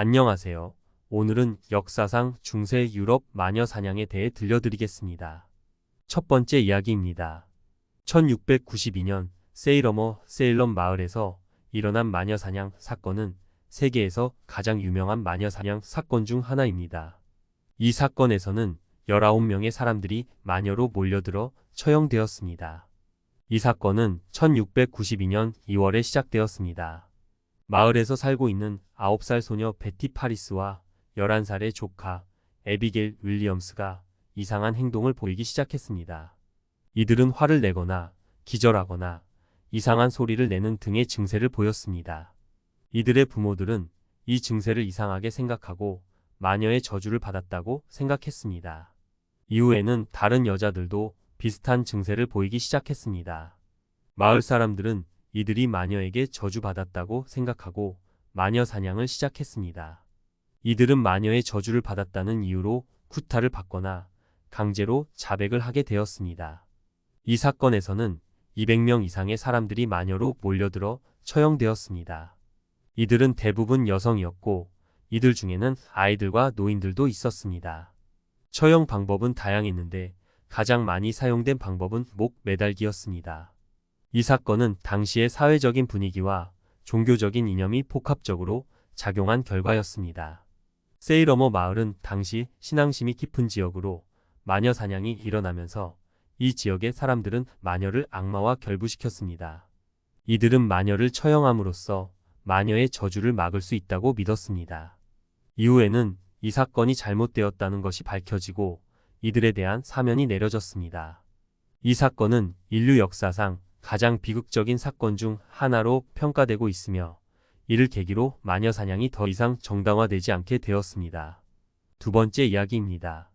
안녕하세요. 오늘은 역사상 중세 유럽 마녀 사냥에 대해 들려드리겠습니다. 첫 번째 이야기입니다. 1692년 세일러머 세일럼 마을에서 일어난 마녀 사냥 사건은 세계에서 가장 유명한 마녀 사냥 사건 중 하나입니다. 이 사건에서는 19명의 사람들이 마녀로 몰려들어 처형되었습니다. 이 사건은 1692년 2월에 시작되었습니다. 마을에서 살고 있는 9살 소녀 베티 파리스와 11살의 조카 에비겔 윌리엄스가 이상한 행동을 보이기 시작했습니다. 이들은 화를 내거나 기절하거나 이상한 소리를 내는 등의 증세를 보였습니다. 이들의 부모들은 이 증세를 이상하게 생각하고 마녀의 저주를 받았다고 생각했습니다. 이후에는 다른 여자들도 비슷한 증세를 보이기 시작했습니다. 마을 사람들은 이들이 마녀에게 저주받았다고 생각하고 마녀 사냥을 시작했습니다. 이들은 마녀의 저주를 받았다는 이유로 구타를 받거나 강제로 자백을 하게 되었습니다. 이 사건에서는 200명 이상의 사람들이 마녀로 몰려들어 처형되었습니다. 이들은 대부분 여성이었고 이들 중에는 아이들과 노인들도 있었습니다. 처형 방법은 다양했는데 가장 많이 사용된 방법은 목 매달기였습니다. 이 사건은 당시의 사회적인 분위기와 종교적인 이념이 복합적으로 작용한 결과였습니다. 세일어머 마을은 당시 신앙심이 깊은 지역으로 마녀 사냥이 일어나면서 이 지역의 사람들은 마녀를 악마와 결부시켰습니다. 이들은 마녀를 처형함으로써 마녀의 저주를 막을 수 있다고 믿었습니다. 이후에는 이 사건이 잘못되었다는 것이 밝혀지고 이들에 대한 사면이 내려졌습니다. 이 사건은 인류 역사상 가장 비극적인 사건 중 하나로 평가되고 있으며 이를 계기로 마녀 사냥이 더 이상 정당화되지 않게 되었습니다. 두 번째 이야기입니다.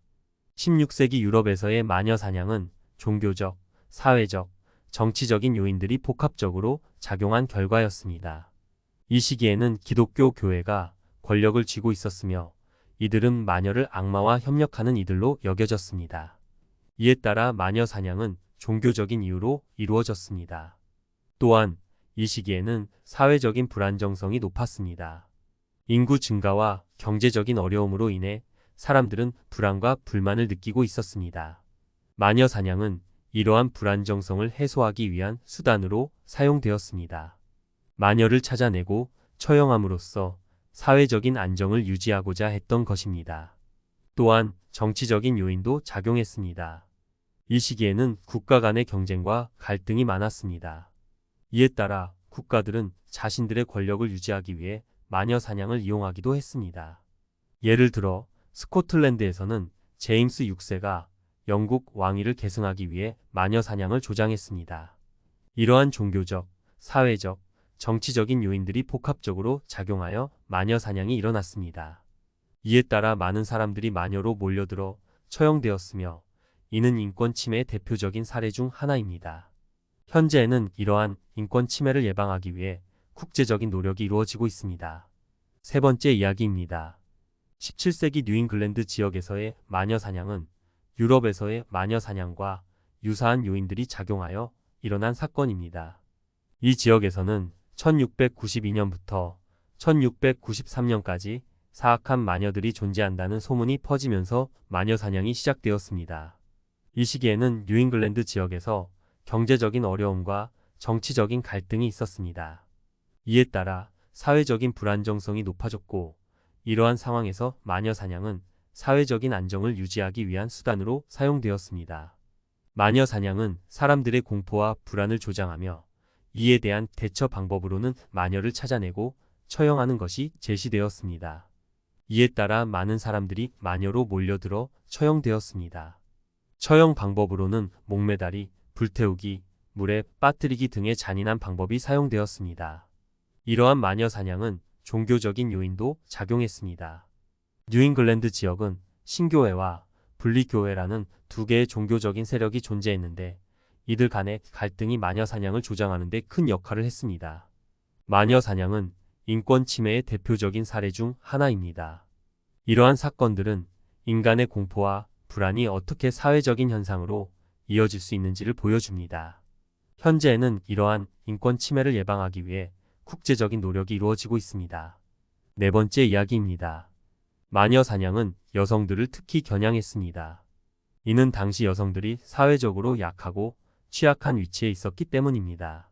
16세기 유럽에서의 마녀 사냥은 종교적, 사회적, 정치적인 요인들이 복합적으로 작용한 결과였습니다. 이 시기에는 기독교 교회가 권력을 쥐고 있었으며 이들은 마녀를 악마와 협력하는 이들로 여겨졌습니다. 이에 따라 마녀 사냥은 종교적인 이유로 이루어졌습니다. 또한 이 시기에는 사회적인 불안정성이 높았습니다. 인구 증가와 경제적인 어려움으로 인해 사람들은 불안과 불만을 느끼고 있었습니다. 마녀 사냥은 이러한 불안정성을 해소하기 위한 수단으로 사용되었습니다. 마녀를 찾아내고 처형함으로써 사회적인 안정을 유지하고자 했던 것입니다. 또한 정치적인 요인도 작용했습니다. 이 시기에는 국가 간의 경쟁과 갈등이 많았습니다. 이에 따라 국가들은 자신들의 권력을 유지하기 위해 마녀 사냥을 이용하기도 했습니다. 예를 들어 스코틀랜드에서는 제임스 6세가 영국 왕위를 계승하기 위해 마녀 사냥을 조장했습니다. 이러한 종교적, 사회적, 정치적인 요인들이 복합적으로 작용하여 마녀 사냥이 일어났습니다. 이에 따라 많은 사람들이 마녀로 몰려들어 처형되었으며 이는 인권 침해의 대표적인 사례 중 하나입니다. 현재에는 이러한 인권 침해를 예방하기 위해 국제적인 노력이 이루어지고 있습니다. 세 번째 이야기입니다. 17세기 뉴잉글랜드 지역에서의 마녀 사냥은 유럽에서의 마녀 사냥과 유사한 요인들이 작용하여 일어난 사건입니다. 이 지역에서는 1692년부터 1693년까지 사악한 마녀들이 존재한다는 소문이 퍼지면서 마녀 사냥이 시작되었습니다. 이 시기에는 뉴잉글랜드 지역에서 경제적인 어려움과 정치적인 갈등이 있었습니다. 이에 따라 사회적인 불안정성이 높아졌고 이러한 상황에서 마녀 사냥은 사회적인 안정을 유지하기 위한 수단으로 사용되었습니다. 마녀 사냥은 사람들의 공포와 불안을 조장하며 이에 대한 대처 방법으로는 마녀를 찾아내고 처형하는 것이 제시되었습니다. 이에 따라 많은 사람들이 마녀로 몰려들어 처형되었습니다. 처형 방법으로는 목매다리, 불태우기, 물에 빠뜨리기 등의 잔인한 방법이 사용되었습니다. 이러한 마녀 사냥은 종교적인 요인도 작용했습니다. 뉴잉글랜드 지역은 신교회와 분리교회라는 두 개의 종교적인 세력이 존재했는데 이들 간의 갈등이 마녀 사냥을 조장하는 데 큰 역할을 했습니다. 마녀 사냥은 인권 침해의 대표적인 사례 중 하나입니다. 이러한 사건들은 인간의 공포와 불안이 어떻게 사회적인 현상으로 이어질 수 있는지를 보여줍니다. 현재에는 이러한 인권 침해를 예방하기 위해 국제적인 노력이 이루어지고 있습니다. 네 번째 이야기입니다. 마녀 사냥은 여성들을 특히 겨냥했습니다. 이는 당시 여성들이 사회적으로 약하고 취약한 위치에 있었기 때문입니다.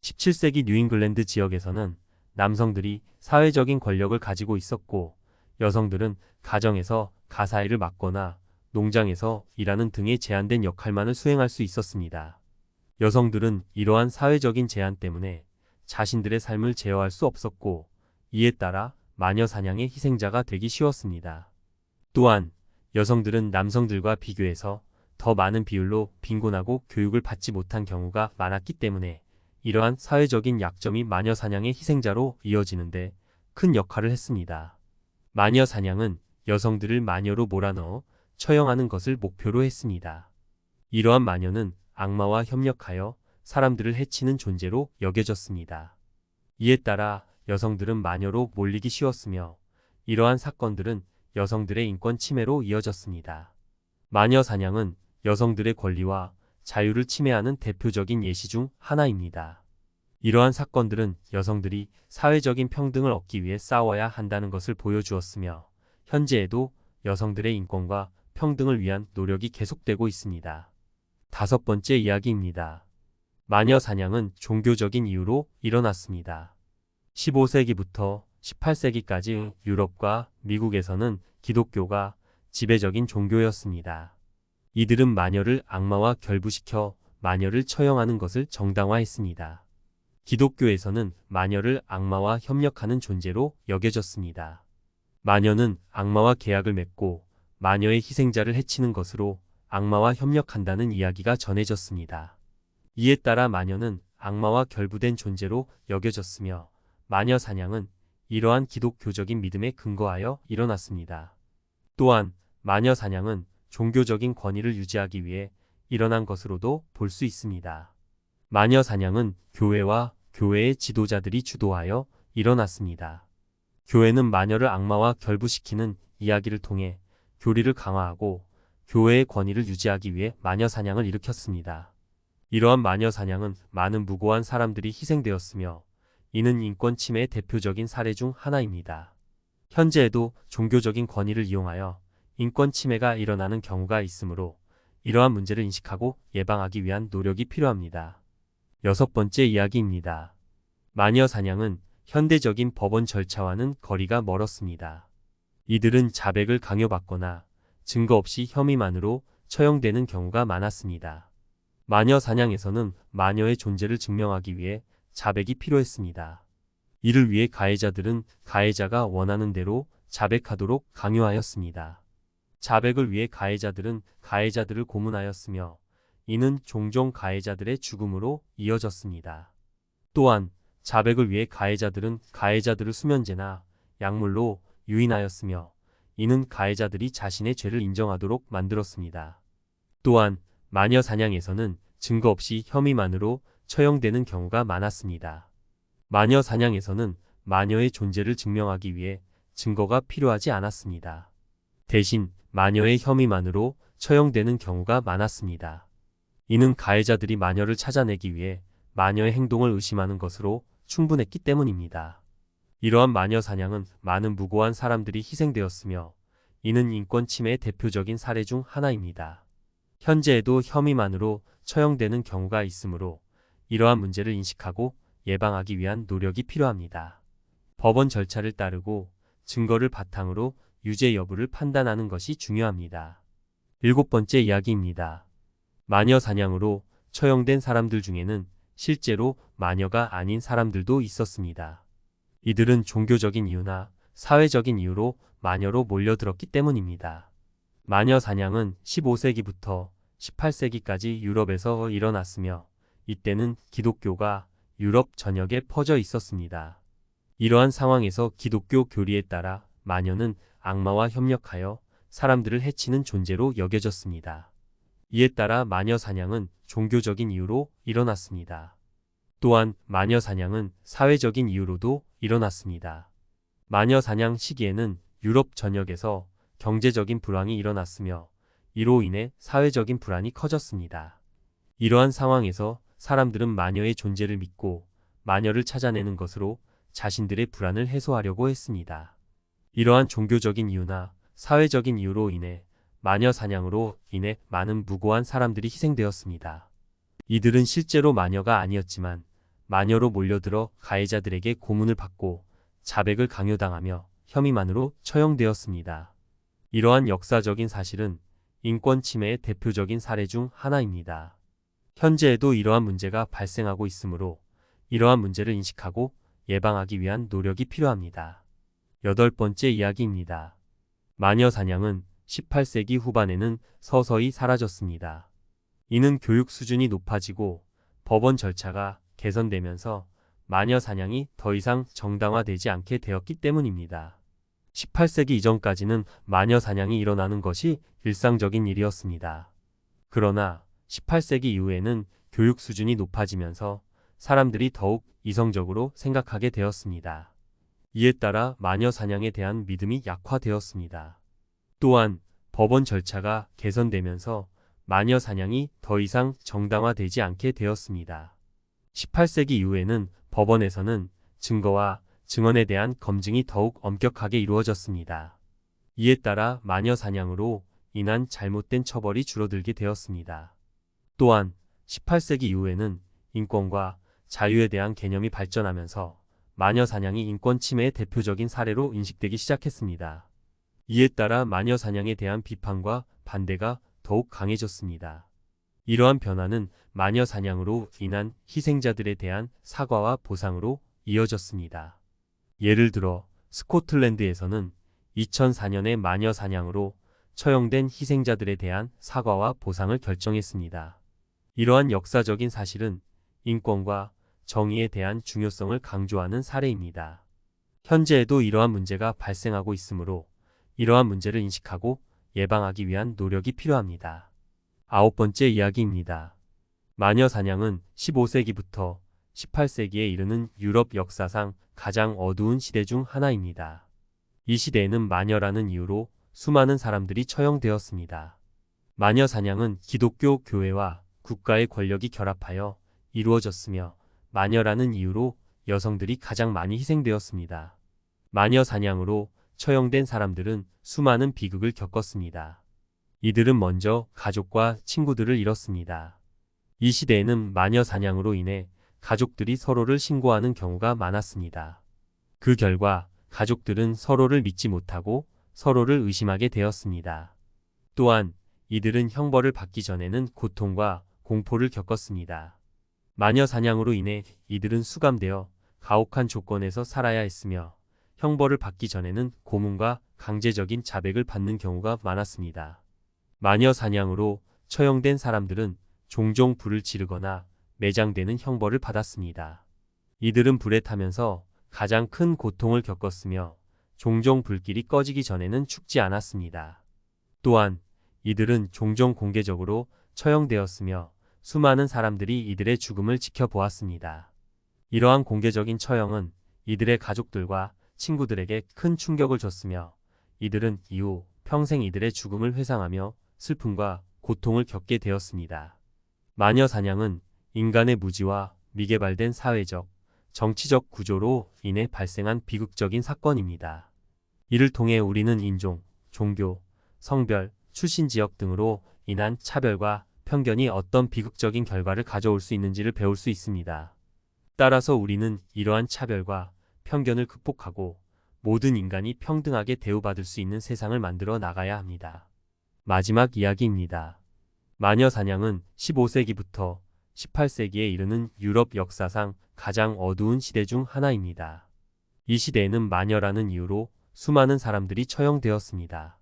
17세기 뉴잉글랜드 지역에서는 남성들이 사회적인 권력을 가지고 있었고 여성들은 가정에서 가사일을 맡거나 농장에서 일하는 등의 제한된 역할만을 수행할 수 있었습니다. 여성들은 이러한 사회적인 제한 때문에 자신들의 삶을 제어할 수 없었고 이에 따라 마녀 사냥의 희생자가 되기 쉬웠습니다. 또한 여성들은 남성들과 비교해서 더 많은 비율로 빈곤하고 교육을 받지 못한 경우가 많았기 때문에 이러한 사회적인 약점이 마녀 사냥의 희생자로 이어지는데 큰 역할을 했습니다. 마녀 사냥은 여성들을 마녀로 몰아넣어 처형하는 것을 목표로 했습니다. 이러한 마녀는 악마와 협력하여 사람들을 해치는 존재로 여겨졌습니다. 이에 따라 여성들은 마녀로 몰리기 쉬웠으며 이러한 사건들은 여성들의 인권 침해로 이어졌습니다. 마녀 사냥은 여성들의 권리와 자유를 침해하는 대표적인 예시 중 하나입니다. 이러한 사건들은 여성들이 사회적인 평등을 얻기 위해 싸워야 한다는 것을 보여주었으며 현재에도 여성들의 인권과 평등을 위한 노력이 계속되고 있습니다. 다섯 번째 이야기입니다. 마녀 사냥은 종교적인 이유로 일어났습니다. 15세기부터 18세기까지 유럽과 미국에서는 기독교가 지배적인 종교였습니다. 이들은 마녀를 악마와 결부시켜 마녀를 처형하는 것을 정당화했습니다. 기독교에서는 마녀를 악마와 협력하는 존재로 여겨졌습니다. 마녀는 악마와 계약을 맺고 마녀의 희생자를 해치는 것으로 악마와 협력한다는 이야기가 전해졌습니다. 이에 따라 마녀는 악마와 결부된 존재로 여겨졌으며 마녀 사냥은 이러한 기독교적인 믿음에 근거하여 일어났습니다. 또한 마녀 사냥은 종교적인 권위를 유지하기 위해 일어난 것으로도 볼 수 있습니다. 마녀 사냥은 교회와 교회의 지도자들이 주도하여 일어났습니다. 교회는 마녀를 악마와 결부시키는 이야기를 통해 교리를 강화하고 교회의 권위를 유지하기 위해 마녀 사냥을 일으켰습니다. 이러한 마녀 사냥은 많은 무고한 사람들이 희생되었으며 이는 인권 침해의 대표적인 사례 중 하나입니다. 현재에도 종교적인 권위를 이용하여 인권 침해가 일어나는 경우가 있으므로 이러한 문제를 인식하고 예방하기 위한 노력이 필요합니다. 여섯 번째 이야기입니다. 마녀 사냥은 현대적인 법원 절차와는 거리가 멀었습니다. 이들은 자백을 강요받거나 증거 없이 혐의만으로 처형되는 경우가 많았습니다. 마녀 사냥에서는 마녀의 존재를 증명하기 위해 자백이 필요했습니다. 이를 위해 가해자들은 가해자가 원하는 대로 자백하도록 강요하였습니다. 자백을 위해 가해자들은 가해자들을 고문하였으며 이는 종종 가해자들의 죽음으로 이어졌습니다. 또한 자백을 위해 가해자들은 가해자들을 수면제나 약물로 유인하였으며 이는 가해자들이 자신의 죄를 인정하도록 만들었습니다. 또한 마녀 사냥에서는 증거 없이 혐의만으로 처형되는 경우가 많았습니다. 마녀 사냥에서는 마녀의 존재를 증명하기 위해 증거가 필요하지 않았습니다. 대신 마녀의 혐의만으로 처형되는 경우가 많았습니다. 이는 가해자들이 마녀를 찾아내기 위해 마녀의 행동을 의심하는 것으로 충분했기 때문입니다. 이러한 마녀 사냥은 많은 무고한 사람들이 희생되었으며 이는 인권 침해의 대표적인 사례 중 하나입니다. 현재에도 혐의만으로 처형되는 경우가 있으므로 이러한 문제를 인식하고 예방하기 위한 노력이 필요합니다. 법원 절차를 따르고 증거를 바탕으로 유죄 여부를 판단하는 것이 중요합니다. 일곱 번째 이야기입니다. 마녀 사냥으로 처형된 사람들 중에는 실제로 마녀가 아닌 사람들도 있었습니다. 이들은 종교적인 이유나 사회적인 이유로 마녀로 몰려들었기 때문입니다. 마녀 사냥은 15세기부터 18세기까지 유럽에서 일어났으며 이때는 기독교가 유럽 전역에 퍼져 있었습니다. 이러한 상황에서 기독교 교리에 따라 마녀는 악마와 협력하여 사람들을 해치는 존재로 여겨졌습니다. 이에 따라 마녀 사냥은 종교적인 이유로 일어났습니다. 또한 마녀 사냥은 사회적인 이유로도 일어났습니다. 마녀 사냥 시기에는 유럽 전역에서 경제적인 불황이 일어났으며 이로 인해 사회적인 불안이 커졌습니다. 이러한 상황에서 사람들은 마녀의 존재를 믿고 마녀를 찾아내는 것으로 자신들의 불안을 해소하려고 했습니다. 이러한 종교적인 이유나 사회적인 이유로 인해 마녀 사냥으로 인해 많은 무고한 사람들이 희생되었습니다. 이들은 실제로 마녀가 아니었지만 마녀로 몰려들어 가해자들에게 고문을 받고 자백을 강요당하며 혐의만으로 처형되었습니다. 이러한 역사적인 사실은 인권 침해의 대표적인 사례 중 하나입니다. 현재에도 이러한 문제가 발생하고 있으므로 이러한 문제를 인식하고 예방하기 위한 노력이 필요합니다. 여덟 번째 이야기입니다. 마녀 사냥은 18세기 후반에는 서서히 사라졌습니다. 이는 교육 수준이 높아지고 법원 절차가 개선되면서 마녀 사냥이 더 이상 정당화되지 않게 되었기 때문입니다. 18세기 이전까지는 마녀 사냥이 일어나는 것이 일상적인 일이었습니다. 그러나 18세기 이후에는 교육 수준이 높아지면서 사람들이 더욱 이성적으로 생각하게 되었습니다. 이에 따라 마녀 사냥에 대한 믿음이 약화되었습니다. 또한 법원 절차가 개선되면서 마녀 사냥이 더 이상 정당화되지 않게 되었습니다. 18세기 이후에는 법원에서는 증거와 증언에 대한 검증이 더욱 엄격하게 이루어졌습니다. 이에 따라 마녀 사냥으로 인한 잘못된 처벌이 줄어들게 되었습니다. 또한 18세기 이후에는 인권과 자유에 대한 개념이 발전하면서 마녀 사냥이 인권 침해의 대표적인 사례로 인식되기 시작했습니다. 이에 따라 마녀 사냥에 대한 비판과 반대가 더욱 강해졌습니다. 이러한 변화는 마녀 사냥으로 인한 희생자들에 대한 사과와 보상으로 이어졌습니다. 예를 들어 스코틀랜드에서는 2004년에 마녀 사냥으로 처형된 희생자들에 대한 사과와 보상을 결정했습니다. 이러한 역사적인 사실은 인권과 정의에 대한 중요성을 강조하는 사례입니다. 현재에도 이러한 문제가 발생하고 있으므로 이러한 문제를 인식하고 예방하기 위한 노력이 필요합니다. 아홉 번째 이야기입니다. 마녀 사냥은 15세기부터 18세기에 이르는 유럽 역사상 가장 어두운 시대 중 하나입니다. 이 시대에는 마녀라는 이유로 수많은 사람들이 처형되었습니다. 마녀 사냥은 기독교 교회와 국가의 권력이 결합하여 이루어졌으며 마녀라는 이유로 여성들이 가장 많이 희생되었습니다. 마녀 사냥으로 처형된 사람들은 수많은 비극을 겪었습니다. 이들은 먼저 가족과 친구들을 잃었습니다. 이 시대에는 마녀 사냥으로 인해 가족들이 서로를 신고하는 경우가 많았습니다. 그 결과 가족들은 서로를 믿지 못하고 서로를 의심하게 되었습니다. 또한 이들은 형벌을 받기 전에는 고통과 공포를 겪었습니다. 마녀 사냥으로 인해 이들은 수감되어 가혹한 조건에서 살아야 했으며 형벌을 받기 전에는 고문과 강제적인 자백을 받는 경우가 많았습니다. 마녀 사냥으로 처형된 사람들은 종종 불을 지르거나 매장되는 형벌을 받았습니다. 이들은 불에 타면서 가장 큰 고통을 겪었으며 종종 불길이 꺼지기 전에는 죽지 않았습니다. 또한 이들은 종종 공개적으로 처형되었으며 수많은 사람들이 이들의 죽음을 지켜보았습니다. 이러한 공개적인 처형은 이들의 가족들과 친구들에게 큰 충격을 줬으며 이들은 이후 평생 이들의 죽음을 회상하며 슬픔과 고통을 겪게 되었습니다. 마녀 사냥은 인간의 무지와 미개발된 사회적, 정치적 구조로 인해 발생한 비극적인 사건입니다. 이를 통해 우리는 인종, 종교, 성별, 출신 지역 등으로 인한 차별과 편견이 어떤 비극적인 결과를 가져올 수 있는지를 배울 수 있습니다. 따라서 우리는 이러한 차별과 편견을 극복하고 모든 인간이 평등하게 대우받을 수 있는 세상을 만들어 나가야 합니다. 마지막 이야기입니다. 마녀 사냥은 15세기부터 18세기에 이르는 유럽 역사상 가장 어두운 시대 중 하나입니다. 이 시대에는 마녀라는 이유로 수많은 사람들이 처형되었습니다.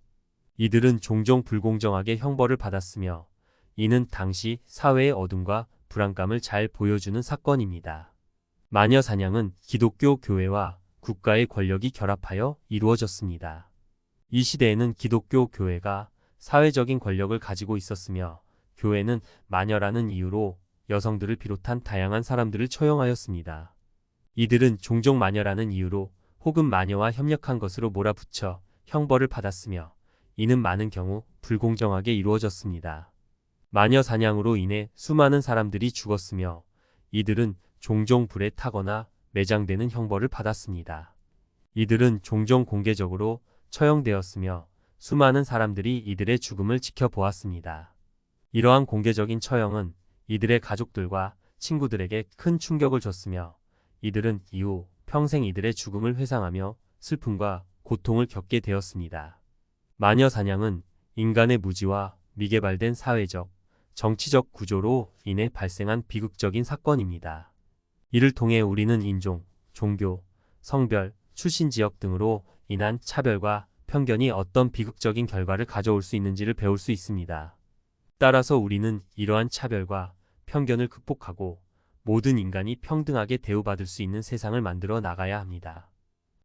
이들은 종종 불공정하게 형벌을 받았으며 이는 당시 사회의 어둠과 불안감을 잘 보여주는 사건입니다. 마녀 사냥은 기독교 교회와 국가의 권력이 결합하여 이루어졌습니다. 이 시대에는 기독교 교회가 사회적인 권력을 가지고 있었으며 교회는 마녀라는 이유로 여성들을 비롯한 다양한 사람들을 처형하였습니다. 이들은 종종 마녀라는 이유로 혹은 마녀와 협력한 것으로 몰아붙여 형벌을 받았으며 이는 많은 경우 불공정하게 이루어졌습니다. 마녀 사냥으로 인해 수많은 사람들이 죽었으며 이들은 종종 불에 타거나 매장되는 형벌을 받았습니다. 이들은 종종 공개적으로 처형되었으며 수많은 사람들이 이들의 죽음을 지켜보았습니다. 이러한 공개적인 처형은 이들의 가족들과 친구들에게 큰 충격을 줬으며 이들은 이후 평생 이들의 죽음을 회상하며 슬픔과 고통을 겪게 되었습니다. 마녀 사냥은 인간의 무지와 미개발된 사회적, 정치적 구조로 인해 발생한 비극적인 사건입니다. 이를 통해 우리는 인종, 종교, 성별, 출신 지역 등으로 인한 차별과 편견이 어떤 비극적인 결과를 가져올 수 있는지를 배울 수 있습니다. 따라서 우리는 이러한 차별과 편견을 극복하고 모든 인간이 평등하게 대우받을 수 있는 세상을 만들어 나가야 합니다.